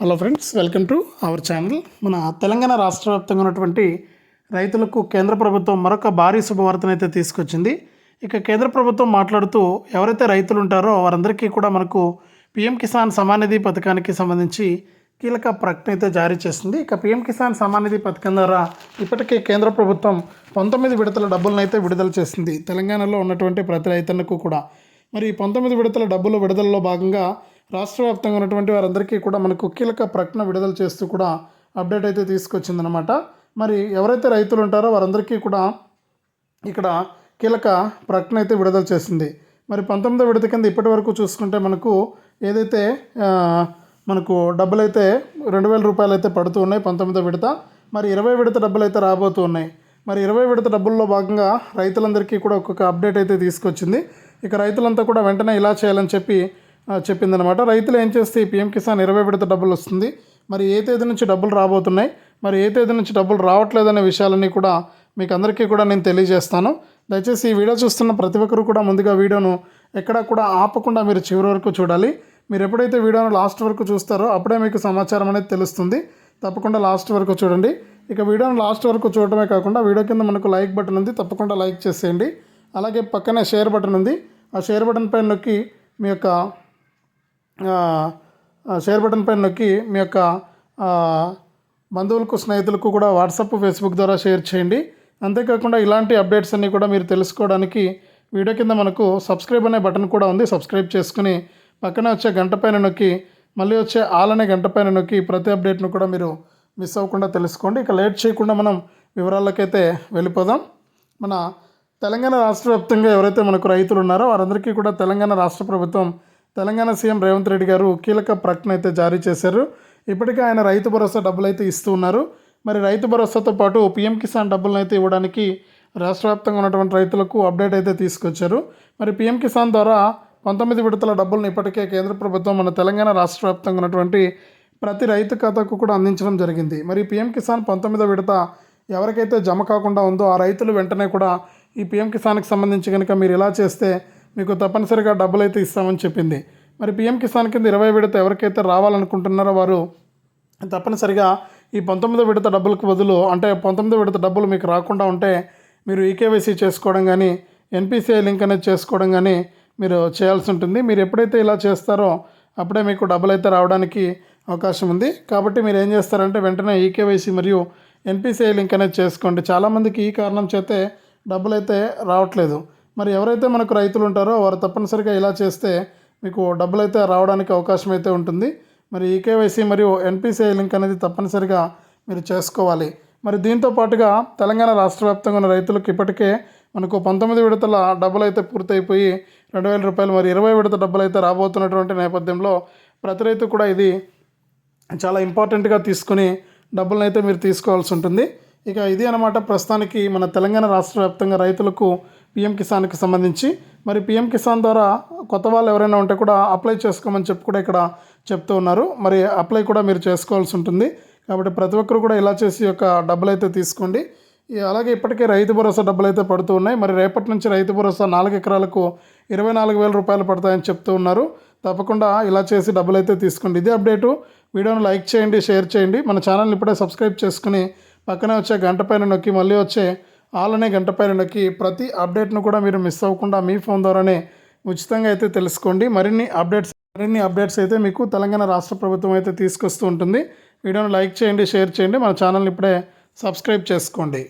Hello friends welcome to our channel మన తెలంగాణ రాష్ట్ర వ్యాప్తంగా ఉన్నటువంటి రైతులకు కేంద్ర ప్రభుత్వం మరొక భారీ శుభవార్తనైతే తీసుకొచ్చింది. ఇక కేంద్ర ప్రభుత్వం మాట్లాడుతూ ఎవరైతే రైతులు ఉంటారో వారందరికీ కూడా మనకు పిఎం కిసాన్ సమానిధి పథకానికి సంబంధించి కీలక ప్రకటన అయితే జారీ చేసింది. ఇక పిఎం కిసాన్ సమానిధి పథకం ద్వారా ఇప్పటికే కేంద్ర ప్రభుత్వం పంతొమ్మిది విడతల డబ్బులను అయితే విడుదల చేసింది. తెలంగాణలో ఉన్నటువంటి ప్రతి రైతన్నకు కూడా. మరి పంతొమ్మిది విడతల డబ్బులు విడుదలలో భాగంగా రాష్ట్ర వ్యాప్తంగా ఉన్నటువంటి వారందరికీ కూడా మనకు కీలక ప్రకటన విడుదల చేస్తూ కూడా అప్డేట్ అయితే తీసుకొచ్చిందనమాట మరి ఎవరైతే రైతులు ఉంటారో వారందరికీ కూడా ఇక్కడ కీలక ప్రకటన అయితే విడుదల చేసింది. మరి పంతొమ్మిదో విడత కింద ఇప్పటి వరకు చూసుకుంటే మనకు ఏదైతే మనకు డబ్బులు అయితే రెండు వేల రూపాయలు అయితే పడుతూ ఉన్నాయి పంతొమ్మిదో విడత. మరి ఇరవై విడత డబ్బులు అయితే రాబోతూ ఉన్నాయి. మరి ఇరవై విడత డబ్బుల్లో భాగంగా రైతులందరికీ కూడా ఒక్కొక్క అప్డేట్ అయితే తీసుకొచ్చింది. ఇక రైతులంతా కూడా వెంటనే ఇలా చేయాలని చెప్పి చెప్పిందనమాట రైతులు ఏం చేస్తే ఈ పిఎం కిసాన్ ఇరవై విడత డబ్బులు వస్తుంది. మరి ఏ తేదీ నుంచి డబ్బులు రాబోతున్నాయి? మరి ఏ తేదీ నుంచి డబ్బులు రావట్లేదనే విషయాలన్నీ కూడా మీకు అందరికీ కూడా నేను తెలియజేస్తాను. దయచేసి ఈ వీడియో చూస్తున్న ప్రతి ఒక్కరు కూడా ముందుగా వీడియోను ఎక్కడా కూడా ఆపకుండా మీరు చివరి వరకు చూడాలి. మీరు ఎప్పుడైతే వీడియోను లాస్ట్ వరకు చూస్తారో అప్పుడే మీకు సమాచారం అనేది తెలుస్తుంది. తప్పకుండా లాస్ట్ వరకు చూడండి. ఇక వీడియోను లాస్ట్ వరకు చూడటమే కాకుండా వీడియో కింద మనకు లైక్ బటన్ ఉంది. తప్పకుండా లైక్ చేసేయండి. అలాగే పక్కనే షేర్ బటన్ ఉంది. ఆ షేర్ బటన్ పైన నొక్కి మీ యొక్క షేర్ బటన్ పైన నొక్కి మీ యొక్క బంధువులకు స్నేహితులకు కూడా వాట్సాప్ ఫేస్బుక్ ద్వారా షేర్ చేయండి. అంతేకాకుండా ఇలాంటి అప్డేట్స్ అన్నీ కూడా మీరు తెలుసుకోవడానికి వీడియో కింద మనకు సబ్స్క్రైబ్ అనే బటన్ కూడా ఉంది. సబ్స్క్రైబ్ చేసుకుని పక్కనే వచ్చే గంట పైన నొక్కి మళ్ళీ వచ్చే ఆల్ అనే గంట పైన నొక్కి ప్రతి అప్డేట్ను కూడా మీరు మిస్ అవ్వకుండా తెలుసుకోండి. ఇక లేట్ చేయకుండా మనం వివరాలకైతే వెళ్ళిపోదాం. మన తెలంగాణ రాష్ట్ర వ్యాప్తంగా ఎవరైతే మనకు రైతులు ఉన్నారో వారందరికీ కూడా తెలంగాణ రాష్ట్ర ప్రభుత్వం తెలంగాణ సీఎం రేవంత్ రెడ్డి గారు కీలక ప్రకటన అయితే జారీ చేశారు. ఇప్పటికే ఆయన రైతు భరోసా డబ్బులు అయితే ఇస్తూ ఉన్నారు. మరి రైతు భరోసాతో పాటు పిఎం కిసాన్ డబ్బులను అయితే ఇవ్వడానికి రాష్ట్ర వ్యాప్తంగా ఉన్నటువంటి రైతులకు అప్డేట్ అయితే తీసుకొచ్చారు. మరి పిఎం కిసాన్ ద్వారా పంతొమ్మిది విడతల డబ్బులను ఇప్పటికే కేంద్ర ప్రభుత్వం మన తెలంగాణ రాష్ట్ర వ్యాప్తంగా ఉన్నటువంటి ప్రతి రైతు ఖాతాకు కూడా అందించడం జరిగింది. మరి పిఎం కిసాన్ పంతొమ్మిదో విడత ఎవరికైతే జమ కాకుండా ఉందో ఆ రైతులు వెంటనే కూడా ఈ పిఎం కిసాన్కి సంబంధించి కనుక మీరు ఇలా చేస్తే మీకు తప్పనిసరిగా డబ్బులు అయితే ఇస్తామని చెప్పింది. మరి పిఎం కిసాన్ కింద ఇరవై విడత ఎవరికైతే రావాలనుకుంటున్నారో వారు తప్పనిసరిగా ఈ పంతొమ్మిదో విడత డబ్బులకు బదులు అంటే పంతొమ్మిదో విడత డబ్బులు మీకు రాకుండా ఉంటే మీరు ఈకేవైసీ చేసుకోవడం కానీ ఎన్పిసిఐ లింక్ అనేది చేసుకోవడం కానీ మీరు చేయాల్సి ఉంటుంది. మీరు ఎప్పుడైతే ఇలా చేస్తారో అప్పుడే మీకు డబ్బులు అయితే రావడానికి అవకాశం ఉంది. కాబట్టి మీరు ఏం చేస్తారంటే వెంటనే ఈకేవైసీ మరియు ఎన్పిసిఐ లింక్ అనేది చేసుకోండి. చాలామందికి ఈ కారణం చేతే డబ్బులు అయితే రావట్లేదు. మరి ఎవరైతే మనకు రైతులు ఉంటారో వారు తప్పనిసరిగా ఇలా చేస్తే మీకు డబ్బులు అయితే రావడానికి అవకాశం అయితే ఉంటుంది. మరి ఈకేవైసీ మరియు ఎన్పిసిఐ లింక్ అనేది తప్పనిసరిగా మీరు చేసుకోవాలి. మరి దీంతో పాటుగా తెలంగాణ రాష్ట్ర వ్యాప్తంగా ఉన్న రైతులకు ఇప్పటికే మనకు పంతొమ్మిది విడతల డబ్బులు అయితే పూర్తయిపోయి రెండు వేల రూపాయలు మరి ఇరవై విడత డబ్బులు అయితే రాబోతున్నటువంటి నేపథ్యంలో ప్రతి రైతు కూడా ఇది చాలా ఇంపార్టెంట్గా తీసుకుని డబ్బులను అయితే మీరు తీసుకోవాల్సి ఉంటుంది. ఇక ఇది అనమాట ప్రస్తుతానికి మన తెలంగాణ రాష్ట్ర వ్యాప్తంగా రైతులకు పిఎం కిసాన్కి సంబంధించి. మరి పిఎం కిసాన్ ద్వారా కొత్త వాళ్ళు ఎవరైనా ఉంటే కూడా అప్లై చేసుకోమని చెప్పి కూడా ఇక్కడ చెప్తూ ఉన్నారు. మరి అప్లై కూడా మీరు చేసుకోవాల్సి ఉంటుంది. కాబట్టి ప్రతి ఒక్కరు కూడా ఇలా చేసి యొక్క డబ్బులు అయితే తీసుకోండి. అలాగే ఇప్పటికే రైతు భరోసా డబ్బులు అయితే పడుతూ ఉన్నాయి. మరి రేపటి నుంచి రైతు భరోసా నాలుగు ఎకరాలకు ఇరవై నాలుగు వేల రూపాయలు పడతాయని చెప్తూ ఉన్నారు. తప్పకుండా ఇలా చేసి డబ్బులు అయితే తీసుకోండి. ఇదే అప్డేటు. వీడియోను లైక్ చేయండి షేర్ చేయండి. మన ఛానల్ని ఇప్పుడే సబ్స్క్రైబ్ చేసుకుని పక్కనే వచ్చే గంట పైన నొక్కి మళ్ళీ వచ్చే అలానే గంట పైన నొక్కి ప్రతి అప్డేట్ను కూడా మీరు మిస్ అవ్వకుండా మీ ఫోన్ ద్వారానే ఉచితంగా అయితే తెలుసుకోండి. మరిన్ని అప్డేట్స్ మరిన్ని అప్డేట్స్ అయితే మీకు తెలంగాణ రాష్ట్ర ప్రభుత్వం అయితే తీసుకొస్తూ ఉంటుంది. వీడియోను లైక్ చేయండి షేర్ చేయండి. మన ఛానల్ని ఇప్పుడే సబ్స్క్రైబ్ చేసుకోండి.